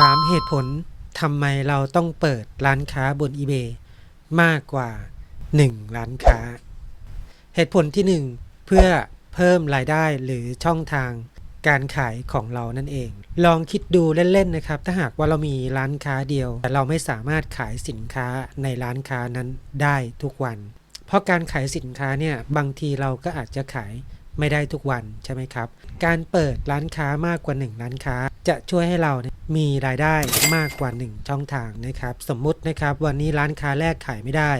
3 เหตุผลทำไมเราต้องเปิดร้านค้าบน eBay มากกว่า 1 ร้านค้า เหตุผลที่ 1 เพื่อเพิ่มรายได้หรือช่องทางการขายของเรานั่นเอง ลองคิดดูเล่นๆนะครับ ถ้าหากว่าเรามีร้านค้าเดียว แต่เราไม่สามารถขายสินค้าในร้านค้านั้นได้ทุกวัน เพราะการขายสินค้าเนี่ยบางทีเราก็อาจจะขาย ไม่ได้ทุกวันใช่ไหมครับ การเปิดร้านค้ามากกว่า 1 ร้านค้า จะช่วยให้เรามีรายได้มากกว่า 1 ช่องทางนะครับ สมมุตินะครับวันนี้ร้านค้าแรกขายไม่ได้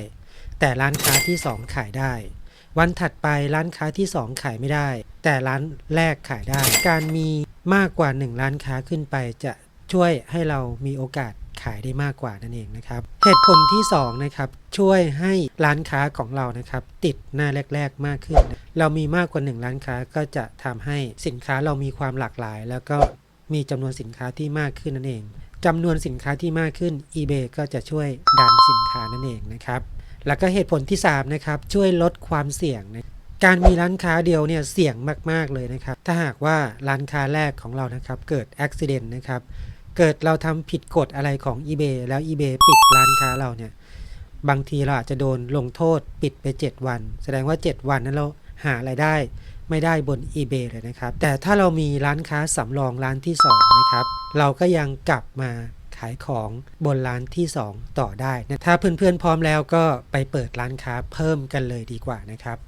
แต่ร้านค้าที่ 2 ขายได้ วันถัดไปร้านค้าที่ 2 ขายไม่ได้ แต่ร้านแรกขายได้ การมีมากกว่า 1 ร้านค้าขึ้นไปจะช่วยให้เรามีโอกาส ขายได้มากกว่านั่นเองนะครับ เหตุผลที่2นะครับช่วยให้ร้านค้าของเรานะครับติดหน้าแรก ๆ มากขึ้น เรามีมากกว่า 1 ร้านค้าก็จะทำให้สินค้าเรามีความหลากหลาย แล้วก็มีจำนวนสินค้าที่มากขึ้นนั่นเองจำนวนสินค้าที่มากขึ้น eBay ก็จะช่วยดันสินค้านั่นเองนะครับ แล้วก็เหตุผลที่3นะครับช่วยลดความเสี่ยงนะการมีร้านค้าเดียวเนี่ยเสี่ยงมาก ๆ เลยนะครับ ถ้าหากว่าร้านค้าแรกของเรานะครับเกิดอุบิเหตุนะครับ เกิดเราทำผิดกฎอะไรของ eBay แล้ว eBay ปิดร้านค้าเราเนี่ย บางทีเราอาจจะโดนลงโทษปิดไป 7 วัน แสดงว่า 7 วันนั้นเราหารายได้ไม่ได้บน eBay เลยนะครับ แต่ถ้าเรามีร้านค้าสำรองร้านที่ 2 นะครับ เราก็ยังกลับมาขายของบนร้านที่ 2 ต่อได้นะถ้าเพื่อนๆพร้อมแล้วก็ไปเปิดร้านค้าเพิ่มกันเลยดีกว่านะครับ